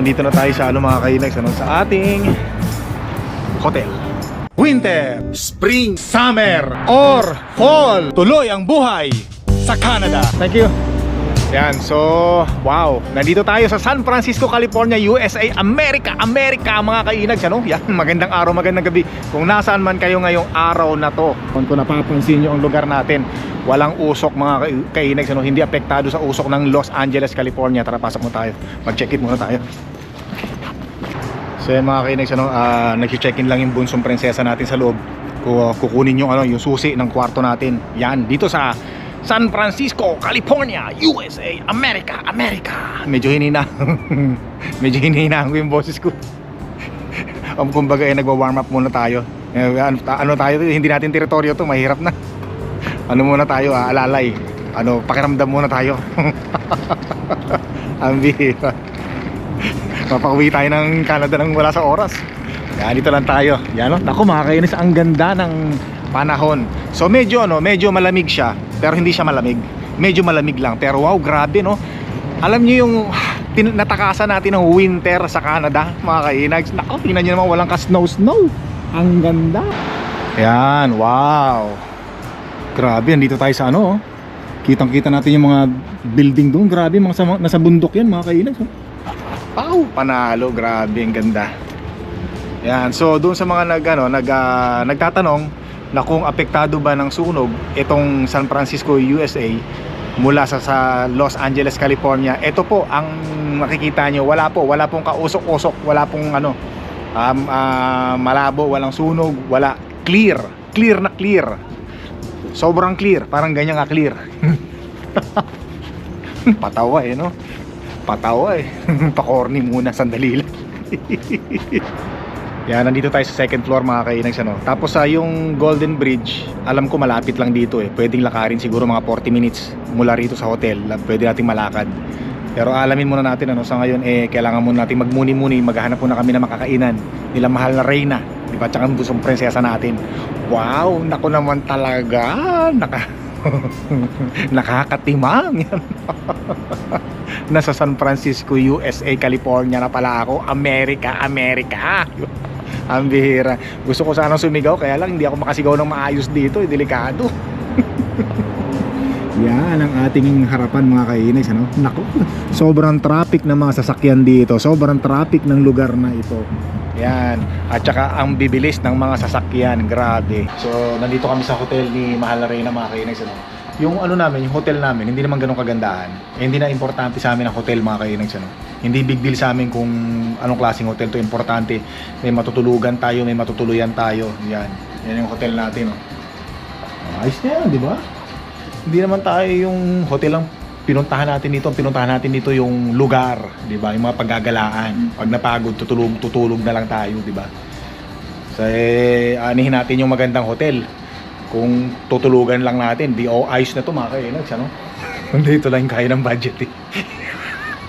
Nandito na tayo sa ano mga kainags, ano, sa ating hotel. Winter, Spring, Summer, or Fall. Tuloy ang buhay sa Canada. Thank you. Yan, so, wow. Nandito tayo sa San Francisco, California, USA, America, America, mga kainags, ano? Yan, magandang araw, magandang gabi. Kung nasaan man kayo ngayong araw na to, kung napapansin nyo ang lugar natin, walang usok mga ka- kainags, ano? Hindi apektado sa usok ng Los Angeles, California. Tara, pasok mo tayo. Mag-check it muna tayo. So yan mga kainags, ano, ah, nag-check-in lang yung bunsong prinsesa natin sa loob. Ku- Kukunin yung, ano, yung susi ng kwarto natin. Yan, dito sa San Francisco, California, USA, America, America. Medyo hinina. Medyo hinina ko yung boses ko. um, kumbaga eh, nagwa-warm up muna tayo. Eh, ano, ano tayo, hindi natin teritoryo to, mahirap na. Ano muna tayo, ah, alalay. Ano, pakiramdam muna tayo. Ang bihira. Mapauwi tayo ng Canada nang wala sa oras. Yan, dito lang tayo. Yan, oh. Naku, mga kainis, ang ganda ng panahon. So, medyo, ano, medyo malamig siya. Pero hindi siya malamig. Medyo malamig lang. Pero wow, grabe, no? Alam niyo yung natakasan natin ng winter sa Canada, mga kainags. Naku, tingnan niyo naman, walang ka-snow-snow. Ang ganda. Yan, wow. Grabe, andito tayo sa ano, oh. Kitang-kita natin yung mga building doon. Grabe, mga sa, nasa bundok yan, mga kainags. Oh. Wow, panalo, grabe, ang ganda. Yan, so doon sa mga nag ano, nag ah, nagtatanong na kung apektado ba ng sunog itong San Francisco, USA mula sa, sa Los Angeles, California. Ito po ang makikita nyo, wala po, wala pong kausok-usok, wala pong ano um, ah, malabo, walang sunog, wala clear, clear na clear. Sobrang clear, parang ganyan nga clear. Patawa eh, no? Patawa eh. Pakorni muna, sandali lang. Yan, nandito tayo sa second floor mga kainags ano. Tapos sa yung Golden Bridge, alam ko malapit lang dito eh. Pwedeng lakarin siguro mga 40 minutes mula rito sa hotel. Pwede nating malakad. Pero alamin muna natin ano sa ngayon eh kailangan muna natin magmuni-muni, maghahanap muna kami ng makakainan nila mahal na reyna, di ba? Tsaka busong prinsesa natin. Wow, nako naman talaga. Naka nakakatimang yan. Nasa San Francisco, USA, California na pala ako. America, America. Ang bihira. Gusto ko sanang sumigaw, kaya lang hindi ako makasigaw ng maayos dito. Eh, delikado. Yan ang ating harapan mga kainags ano? Nako, sobrang traffic ng mga sasakyan dito. Sobrang traffic ng lugar na ito. Yan. At saka ang bibilis ng mga sasakyan. Grabe. So, nandito kami sa hotel ni Mahal na Reyna mga kainags ano? Yung ano namin, yung hotel namin, hindi naman ganun kagandahan. Eh, hindi na importante sa amin ang hotel mga kainags ano? Hindi big deal sa amin kung anong klaseng hotel to. Importante, may matutulugan tayo, may matutuluyan tayo. Yan. Yan yung hotel natin. Oh. Ayos na yan, di ba? Hindi naman tayo yung hotel lang pinuntahan natin dito, ang pinuntahan natin dito yung lugar, 'di ba? Yung mga paggagalaan. Pag napagod, tutulog, tutulog na lang tayo, 'di ba? So, eh, anihin natin yung magandang hotel. Kung tutulugan lang natin, di oh, na to mga kainags, ano? Hindi ito lang kaya ng budget eh.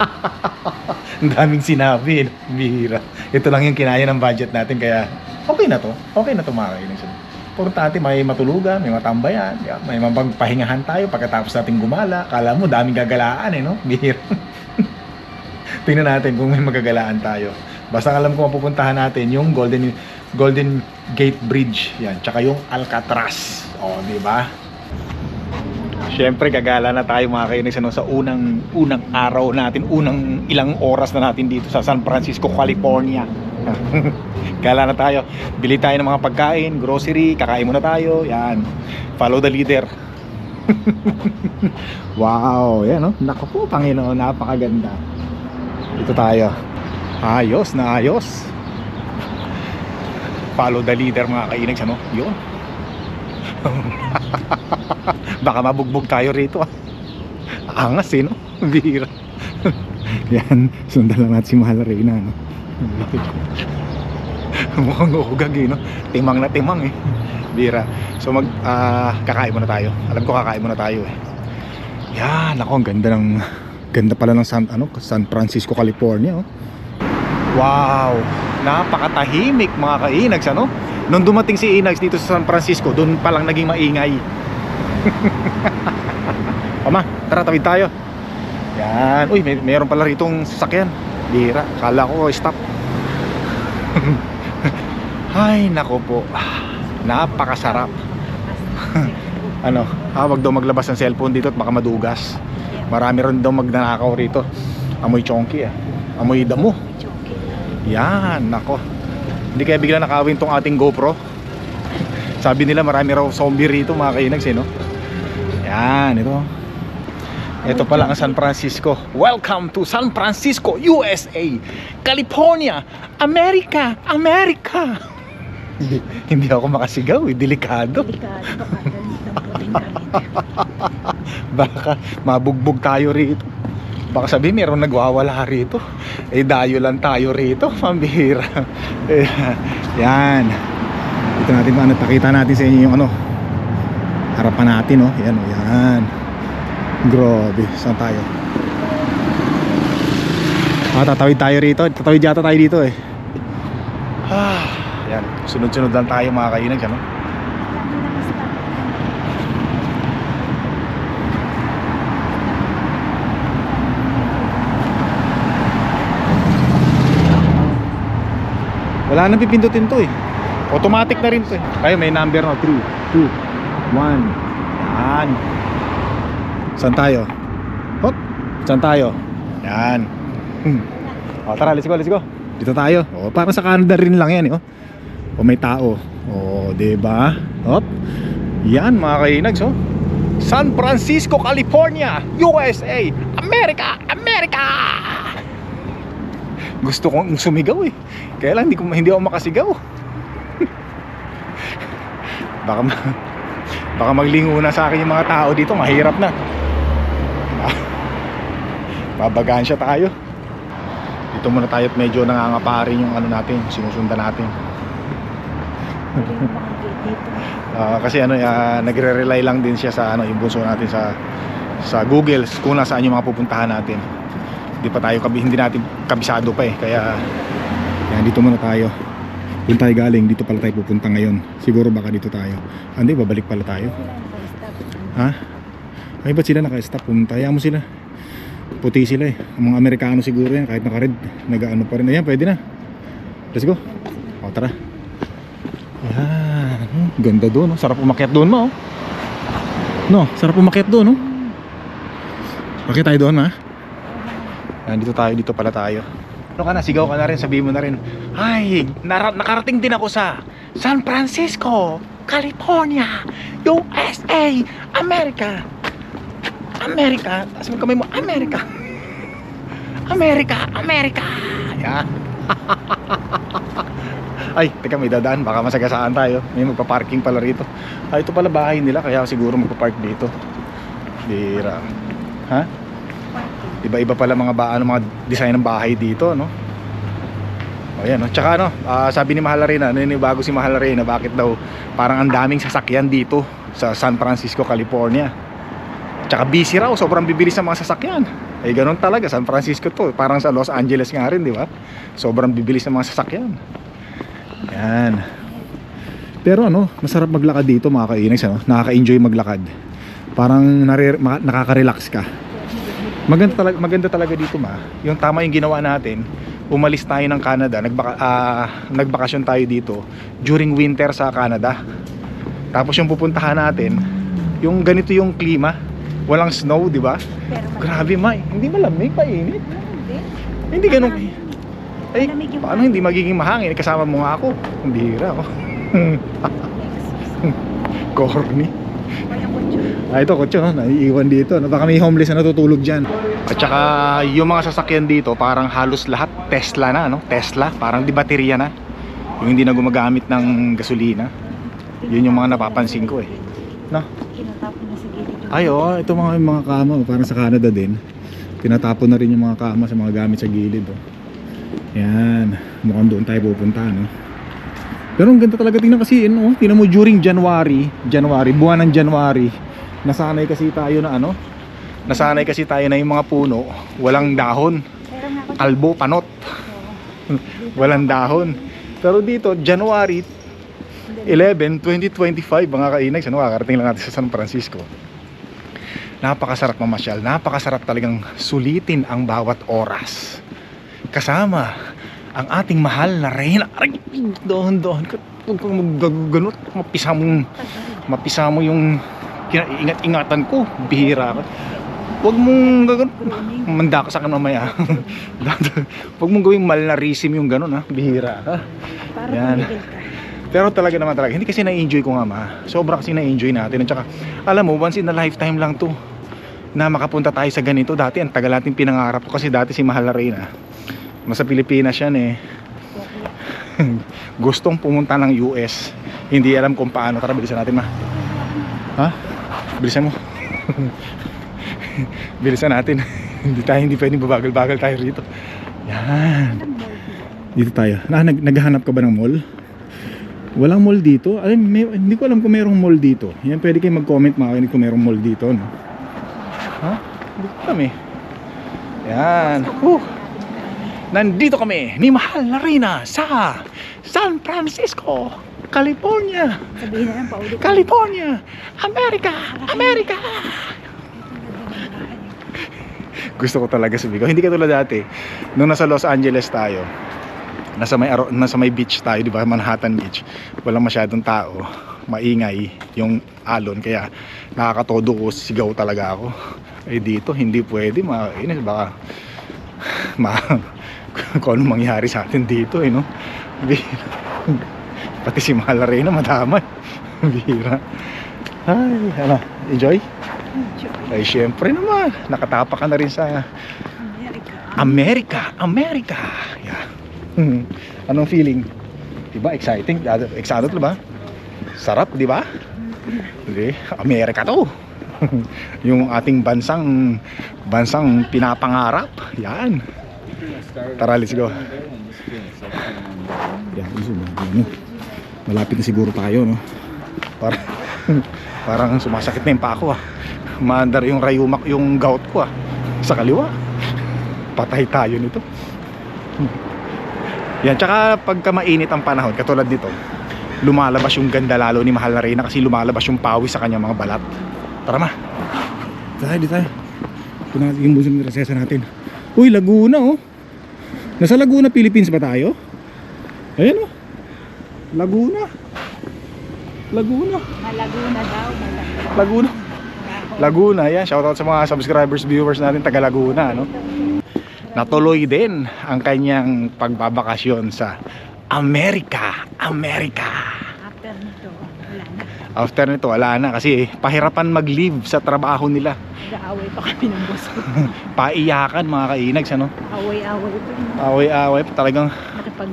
Ang daming sinabi, eh. bihira. Ito lang yung kinaya ng budget natin, kaya okay na to. Okay na to mga kainags. ano? Importante may matulugan, may matambayan, may mapagpahingahan tayo pagkatapos natin gumala. Kala mo daming gagalaan eh, no? Bihira. Tingnan natin kung may magagalaan tayo. Basta alam ko mapupuntahan natin yung Golden Golden Gate Bridge, yan, tsaka yung Alcatraz. O, di ba? Siyempre, gagala na tayo mga kainis ano, sa unang unang araw natin, unang ilang oras na natin dito sa San Francisco, California. Gala na tayo. Bili tayo ng mga pagkain, grocery, kakain muna tayo. Yan. Follow the leader. wow, yan no. Naku po, Panginoon, napakaganda. Dito tayo. Ayos na ayos. Follow the leader mga kainags ano. Yun. Baka mabugbog tayo rito ah. Angas eh no. Bihira. Yan, sundan lang natin si Mahal Reyna no. Mukhang uhugag eh no. Timang na timang eh. Bira. So mag ah, kakain muna tayo. Alam ko kakain muna tayo eh. Yan, ako ang ganda ng ganda pala ng San ano, San Francisco, California oh. Wow, napakatahimik mga kainags ano? Nung dumating si Inags dito sa San Francisco, doon pa lang naging maingay. Ama, tara tawid tayo. Yan. Uy, may meron pala ritong sasakyan. Bira, kala ko stop. Ay, nako po. Napakasarap. ano, ah, wag daw maglabas ng cellphone dito at baka madugas. Marami rin daw magnanakaw rito. Amoy chonky ah. Amoy damo. Yan, nako. Hindi kaya bigla nakawin tong ating GoPro. Sabi nila marami raw zombie rito mga kainags eh, no? Yan, ito. Ito pala ang San Francisco. Welcome to San Francisco, USA, California, America, America. Hindi, ako makasigaw, eh. delikado. Baka mabugbog tayo rito. Baka sabi meron nagwawala rito. Eh dayo lang tayo rito, pambihira. Eh, yan. Dito natin ano, pakita natin sa inyo yung ano. Harapan natin, oh. Yan, oh, yan. Grabe, saan tayo? Ah, tatawid tayo rito. Tatawid yata tayo dito eh. Ah, yan. Sunod-sunod lang tayo mga kainag, ano? Wala nang pipindutin to eh. Automatic na rin to eh. Ay, may number no. 3, 2, 1. Yan. Saan tayo? Hop. Saan tayo? Yan. Hmm. O, tara, let's go, let's go. Dito tayo. O, parang sa Canada rin lang yan eh. Oh. O, may tao. O, diba? Hop. Yan, mga kainags, oh. San Francisco, California, USA, America, America! Gusto kong sumigaw eh. Kaya lang hindi, ko, hindi ako makasigaw. baka, ma- baka maglingo na sa akin yung mga tao dito. Mahirap na. Babagaan siya tayo. Dito muna tayo at medyo nangangaparin yung ano natin, sinusundan natin. Ah, kasi ano, ah, nagre-rely lang din siya sa ano, yung bunso natin sa sa Google kung nasaan yung mga pupuntahan natin. Hindi pa tayo hindi natin kabisado pa eh. Kaya yan dito muna tayo. Doon tayo galing, dito pala tayo pupunta ngayon. Siguro baka dito tayo. Ah, Hindi, babalik pala tayo. Ha? Ay, ba't sila naka-stop? Pumunta. Hayaan mo sila. Puti sila eh. Ang mga Amerikano siguro yan. Kahit naka-red. Nag-ano pa rin. Ayan, pwede na. Let's go. O, tara. Ayan. Ganda doon. No? Sarap umakyat doon mo. oh. No, sarap umakyat doon. No? Okay tayo doon, ha? Ayan, dito tayo. Dito pala tayo. Ano ka na? Sigaw ka na rin. Sabihin mo na rin. Ay, nara- nakarating din ako sa San Francisco, California, USA, America. America. Tapos mo mo, America. America, America. Yan. Ay, teka may dadaan, baka masagasaan tayo. May magpa-parking pala rito. Ah, ito pala bahay nila, kaya siguro magpa-park dito. Bira. Ha? Iba-iba pala mga ba, ano, mga design ng bahay dito, no? O yan, no? Tsaka ano, ah, sabi ni Mahalarena, naninibago si Mahalarena, bakit daw parang ang daming sasakyan dito sa San Francisco, California. Tsaka busy raw, sobrang bibilis ng mga sasakyan. Eh ganun talaga, San Francisco to, parang sa Los Angeles nga rin, di ba? Sobrang bibilis ng mga sasakyan. Yan. Pero ano, masarap maglakad dito mga kainags, ano? Nakaka-enjoy maglakad. Parang nakaka-relax ka. Maganda talaga, maganda talaga dito ma. Yung tama yung ginawa natin, umalis tayo ng Canada, nagbaka, ah, nagbakasyon tayo dito during winter sa Canada. Tapos yung pupuntahan natin, yung ganito yung klima, walang snow, di ba? Grabe ma, hindi malamig, mainit. Hindi ganun. Ay, paano hindi magiging mahangin? Kasama mo nga ako. Hindi hira ako. Corny. Ah, ito kotse, no? naiiwan dito. no? Baka may homeless na natutulog dyan. At saka, yung mga sasakyan dito, parang halos lahat Tesla na, no? Tesla, parang di baterya na. Yung hindi na gumagamit ng gasolina. Yun yung mga napapansin ko eh. No? Ay, oh, ito mga mga kama, oh, parang sa Canada din. Tinatapon na rin yung mga kama sa mga gamit sa gilid, oh. Yan, mukhang doon tayo pupunta, no? Pero ang ganda talaga tingnan kasi, no? Tingnan mo during January, January, buwan ng January, nasanay kasi tayo na ano? Nasanay kasi tayo na yung mga puno, walang dahon, kalbo, panot, walang dahon. Pero dito, January 11, 2025 mga kainags, ano, kakarating lang natin sa San Francisco. Napakasarap mamasyal, napakasarap talagang sulitin ang bawat oras. kasama ang ating mahal na reyna. Aray, doon, doon. Kang maggaganot. Mapisa mong, mapisa mo yung ingat-ingatan ko. Bihira ka. Huwag mong gaganot. Manda ka sa akin mamaya. Huwag mong gawing malnarism yung ganun ha. Bihira ka. Yan. Pero talaga naman talaga, hindi kasi na-enjoy ko nga ma. Sobra kasi na-enjoy natin. At saka, alam mo, once in a lifetime lang to na makapunta tayo sa ganito. Dati, ang tagal natin pinangarap ko kasi dati si Mahal na Reyna. Nasa Pilipinas yan eh. Gustong pumunta ng US. Hindi alam kung paano. Tara, bilisan natin ma. Ha? Bilisan mo. bilisan natin. hindi tayo, hindi pwedeng babagal-bagal tayo rito. Yan. Dito tayo. Na, nag, naghahanap ka ba ng mall? Walang mall dito. Ay, may, hindi ko alam kung mayroong mall dito. Yan, pwede kayo mag-comment mga kainig kung mayroong mall dito. No? Ha? Hindi ko alam eh. Yan. Whew. Nandito kami ni Mahal na Rina sa San Francisco, California. Sabihin na lang paulit. California, America, America. Gusto ko talaga ko. Hindi katulad dati. Nung nasa Los Angeles tayo, nasa may aro- nasa may beach tayo, 'di ba? Manhattan Beach. Walang masyadong tao. Maingay yung alon kaya nakakatodo ko sigaw talaga ako. Eh dito hindi pwede, makainis baka ma kung ano mangyari sa atin dito eh no. Pati si Mahal Reyna madamay. Bihira. Ay, ano, enjoy? Ay, syempre naman. Nakatapa ka na rin sa Amerika. America, America. Yeah. Hmm. Anong feeling? Diba? Exciting? Excited ba? Sarap, di ba? Hindi. Amerika to. yung ating bansang bansang pinapangarap. Yan. Tara, let's go. Ano? Malapit na siguro tayo, no? Parang, parang sumasakit na yung pa ako, ah. Maandar yung rayumak, yung gout ko, ah. Sa kaliwa. Patay tayo nito. Yan, tsaka pagka mainit ang panahon, katulad nito, lumalabas yung ganda lalo ni Mahal na Reyna kasi lumalabas yung pawis sa kanyang mga balat. Tara ma. Tayo, di tayo. Na yung busong ni Rasesa natin. Uy, Laguna oh. Nasa Laguna, Philippines ba tayo? Ayan oh. Laguna. Laguna. Malaguna daw. Malaguna. Laguna. Laguna, yan. Shoutout sa mga subscribers, viewers natin taga Laguna, no? Natuloy din ang kanyang pagbabakasyon sa Amerika. Amerika. After nito, wala na. After nito, wala na kasi pahirapan mag-leave sa trabaho nila. Nag-aaway pa kami ng boss ko. Paiyakan mga kainags, ano? Away-away pa. Away-away pa talagang Nakipag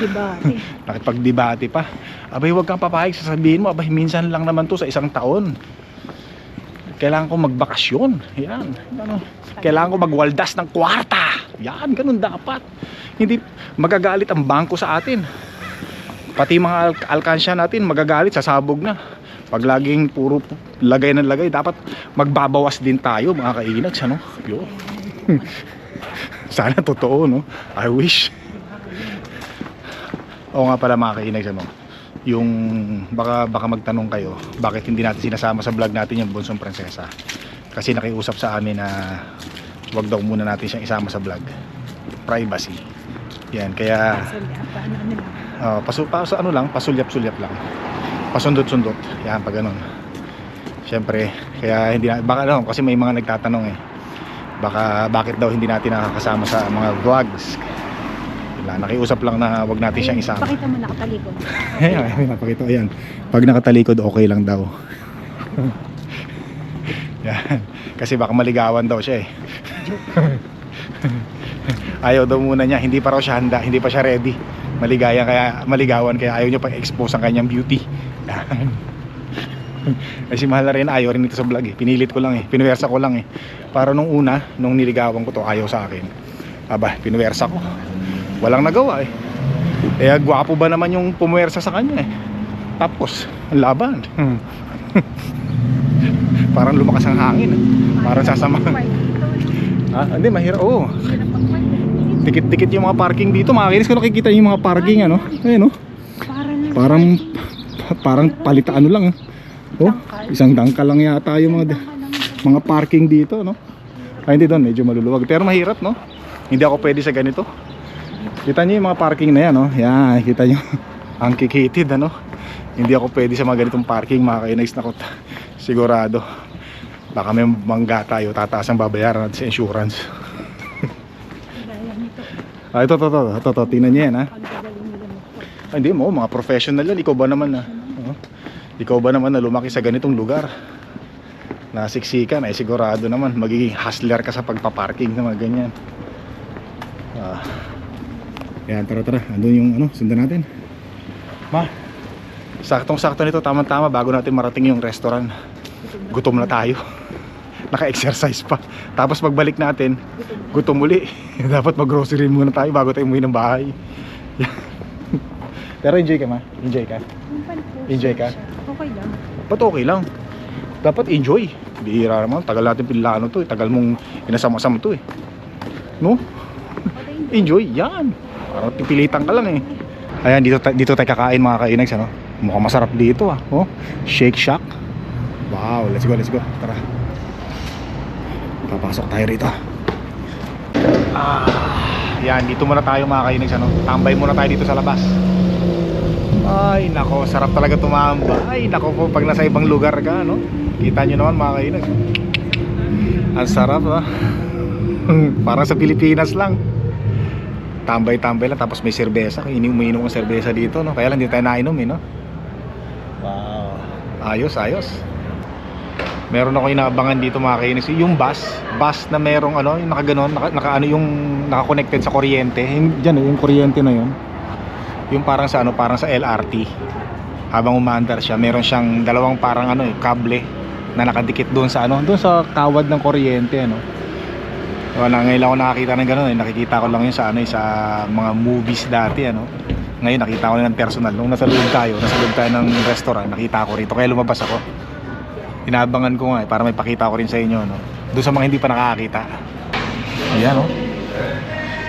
debate. nakipagdebate pa. Abay, huwag kang papayag. Sasabihin mo, abay, minsan lang naman to sa isang taon. Kailangan ko magbakasyon. Yan. Ano? Kailangan ko magwaldas ng kwarta. Yan, ganun dapat. Hindi magagalit ang bangko sa atin. Pati mga al- alkansya natin magagalit, sasabog na. Pag laging puro lagay ng lagay, dapat magbabawas din tayo mga kainags. Ano? Yo. Sana totoo, no? I wish. Oo nga pala mga kainags, ano? Yung baka baka magtanong kayo, bakit hindi natin sinasama sa vlog natin yung Bunsong Prinsesa? Kasi nakiusap sa amin na wag daw muna natin siyang isama sa vlog. Privacy. Yan, kaya uh, pasu, pasu, ano lang, pasulyap-sulyap lang. Pasundot-sundot. Yan, pag ganun. Siyempre, kaya hindi na, baka ano, kasi may mga nagtatanong eh. Baka bakit daw hindi natin nakakasama sa mga vlogs. Wala, nakiusap lang na wag natin siyang isama. Pakita mo nakatalikod. Ayan, ayan, napakita ko yan. Pag nakatalikod, okay lang daw. yan. Kasi baka maligawan daw siya eh. ayaw daw muna niya, hindi pa raw siya handa, hindi pa siya ready. Maligaya kaya maligawan kaya ayaw niya pang expose ang kanyang beauty. Yan. Kasi mahal na rin, ayaw rin ito sa vlog eh. Pinilit ko lang eh, pinuwersa ko lang eh. Para nung una, nung niligawan ko to, ayaw sa akin. Aba, pinuwersa ko. Walang nagawa eh. Eh, gwapo ba naman yung pumuwersa sa kanya eh. Tapos, ang laban. Hmm. Parang lumakas ang hangin. eh. Parang sasama. Ha? Hindi, mahirap. Oo. Dikit-dikit yung mga parking dito. Makakinis ko nakikita yung mga parking ano. Ayun oh. Parang parang palita ano lang. Oh, isang dangkal lang yata yung mga mga parking dito, no? Ay, hindi doon, medyo maluluwag. Pero mahirap, no? Hindi ako pwede sa ganito. Kita niyo yung mga parking na yan, no? Yan, kita niyo. Ang kikitid, ano? Hindi ako pwede sa mga ganitong parking, mga kainags na kot. Sigurado. Baka may mangga tayo, tataas ang babayaran natin sa insurance. Ah, ito, ito, ito, ito, ito, tingnan niyo yan, ha? Ah, hindi mo, mga professional yan. Ikaw ba naman na? Oh, ikaw ba naman na lumaki sa ganitong lugar? Nasiksikan, ay sigurado naman magiging hustler ka sa pagpaparking na mga ganyan. Yan, tara tara. Andun yung ano, sundan natin. Ma, saktong-sakto nito, tama-tama bago natin marating yung restaurant. Gutom na tayo. Naka-exercise pa. Tapos pagbalik natin, gutom uli. Dapat mag-grocery muna tayo bago tayo umuwi ng bahay. Pero enjoy ka ma? Enjoy ka? Enjoy ka? Okay lang. Ba't okay lang? Dapat enjoy. Bihira naman. Tagal natin pinlano to eh. Tagal mong inasama-sama to eh. No? Enjoy. Yan. Parang pipilitan ka lang eh. Ayan, dito, dito tayo kakain mga kainags ano? Mukhang masarap dito ah. Oh, Shake Shack. Wow, let's go, let's go. Tara. Papasok tayo rito. Ah, yan, dito muna tayo mga kainags ano? Tambay muna tayo dito sa labas. Ay, nako, sarap talaga tumamba. Ay, nako pag nasa ibang lugar ka, no? Kita nyo naman mga kainags. Ang sarap, ah. Parang sa Pilipinas lang tambay-tambay lang tapos may serbesa. Ini umiinom ng serbesa dito no? Kaya lang hindi tayo nainom eh no? Wow. Ayos ayos. Meron ako inaabangan dito mga kainis. Yung bus bus na merong ano yung nakaganon naka, naka ano yung naka-connected sa kuryente. Yung, dyan oh, yung kuryente na yun. Yung parang sa ano parang sa LRT habang umaandar siya meron siyang dalawang parang ano eh kable na nakadikit doon sa ano doon sa kawad ng kuryente ano So, na, ngayon lang ako nakakita ng gano'n eh. Nakikita ko lang yun sa, ano, eh, sa mga movies dati. Ano. Ngayon nakita ko na ng personal. Nung nasa loob tayo, nasa loob tayo ng restaurant, nakita ko rito. Kaya lumabas ako. Inaabangan ko nga eh, para may pakita ko rin sa inyo. No? Doon sa mga hindi pa nakakita. Ayan oh.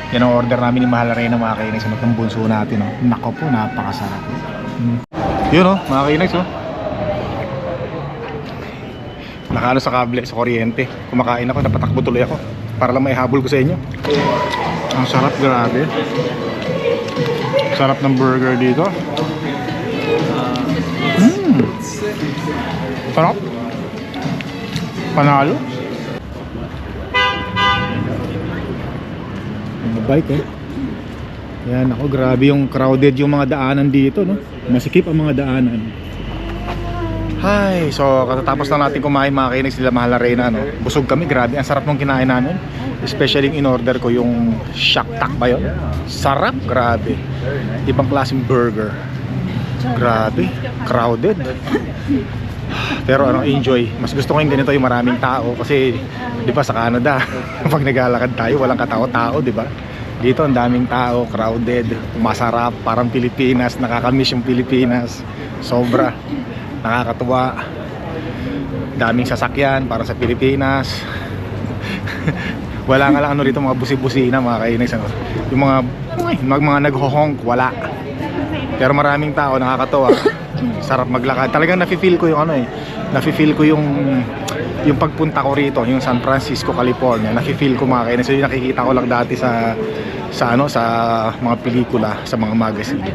Yan ang order namin ni Mahal Rey na mga kainis. Ano, itong bunso natin. Oh. Nako po, napakasarap. Mm. Yun oh, mga kainis oh. Nakano sa kable, sa kuryente. Kumakain ako, napatakbo tuloy ako. Para lang maihabol ko sa inyo. Ang sarap, grabe. Sarap ng burger dito. Mmm. Sarap. Panalo. Bike eh. Yan ako, grabe yung crowded yung mga daanan dito, no? Masikip ang mga daanan. Hi, so katatapos lang natin kumain mga kainis sila Mahal na Reyna, no? Busog kami, grabe, ang sarap ng kinain namin. Especially yung in-order ko yung Shack Tak ba yun? Sarap, grabe. Ibang klaseng burger. Grabe, crowded. Pero ano, enjoy. Mas gusto ko yung ganito yung maraming tao kasi 'di ba sa Canada, pag naglalakad tayo, walang katao-tao, 'di ba? Dito ang daming tao, crowded, masarap, parang Pilipinas, nakakamiss yung Pilipinas. Sobra. Nakakatuwa. Daming sasakyan para sa Pilipinas. wala nga lang ano rito mga busi-busina mga kainis ano. Yung mga mag mga nagho-honk, wala. Pero maraming tao nakakatuwa. Sarap maglakad. Talagang nafi-feel ko yung ano eh. Nafi-feel ko yung yung pagpunta ko rito, yung San Francisco, California. Nafi-feel ko mga kainis. Yung nakikita ko lang dati sa sa ano sa mga pelikula, sa mga magazine.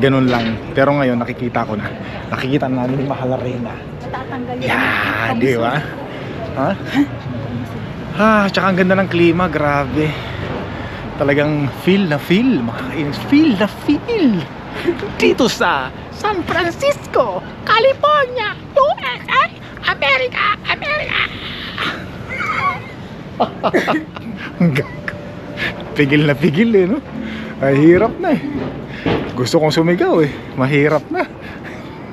Ganun lang. Pero ngayon nakikita ko na. Nakikita na namin Mahal na Reyna. Tatanggal yan. Yeah, di ba? Ha? Ha, tsaka ang ganda ng klima, grabe. Talagang feel na feel, mga kainis. Feel na feel. Dito sa San Francisco, California, USA, America, America. Ang. Pigil na pigil eh, no? Ay, hirap na eh. Gusto kong sumigaw eh. Mahirap na.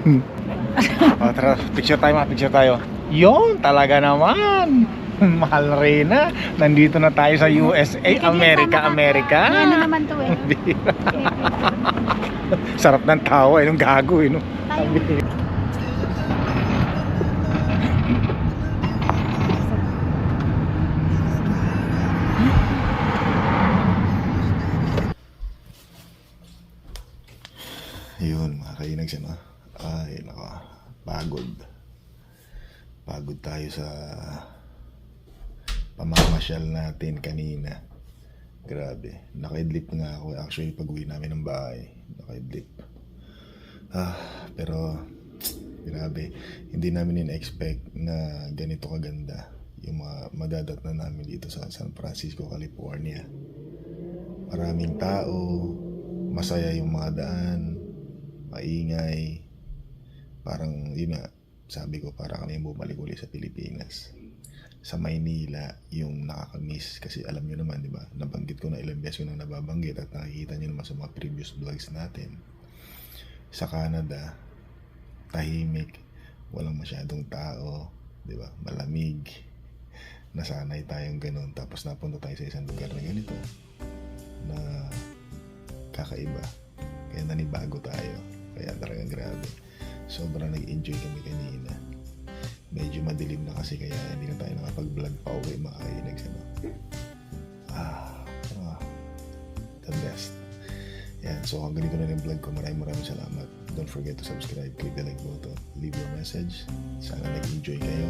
o, tara, picture tayo mga picture tayo. Yon, talaga naman. Mahal na. Nandito na tayo sa USA, America, America. Ano naman to eh. Sarap ng tawa eh, nung gago eh, no? Tayo. Yun, mga kainags ano? Ay, nako. Pagod. Pagod tayo sa pamamasyal natin kanina. Grabe. Nakaidlip nga ako actually pag uwi namin ng bahay. Nakaidlip. Ah, pero grabe. Hindi namin in-expect na ganito kaganda yung mga madadat na namin dito sa San Francisco, California. Maraming tao, masaya yung mga daan, maingay. Parang, yun nga, sabi ko, para kami bumalik uli sa Pilipinas sa Maynila yung nakakamiss kasi alam nyo naman, di ba? Nabanggit ko na ilang beses nang nababanggit at nakikita nyo naman sa mga previous vlogs natin. Sa Canada, tahimik, walang masyadong tao, di ba? Malamig. Nasanay tayong ganun. Tapos napunta tayo sa isang lugar na ganito na kakaiba. Kaya nanibago tayo. Kaya talagang grabe. Sobrang nag-enjoy kami kanina medyo madilim na kasi kaya hindi na tayo nakapag-vlog pa uwi makainig ano. Ah, ah, the best. Yan, so hanggang dito na yung vlog ko. Maraming maraming salamat. Don't forget to subscribe, click the like button, leave your message. Sana nag-enjoy kayo.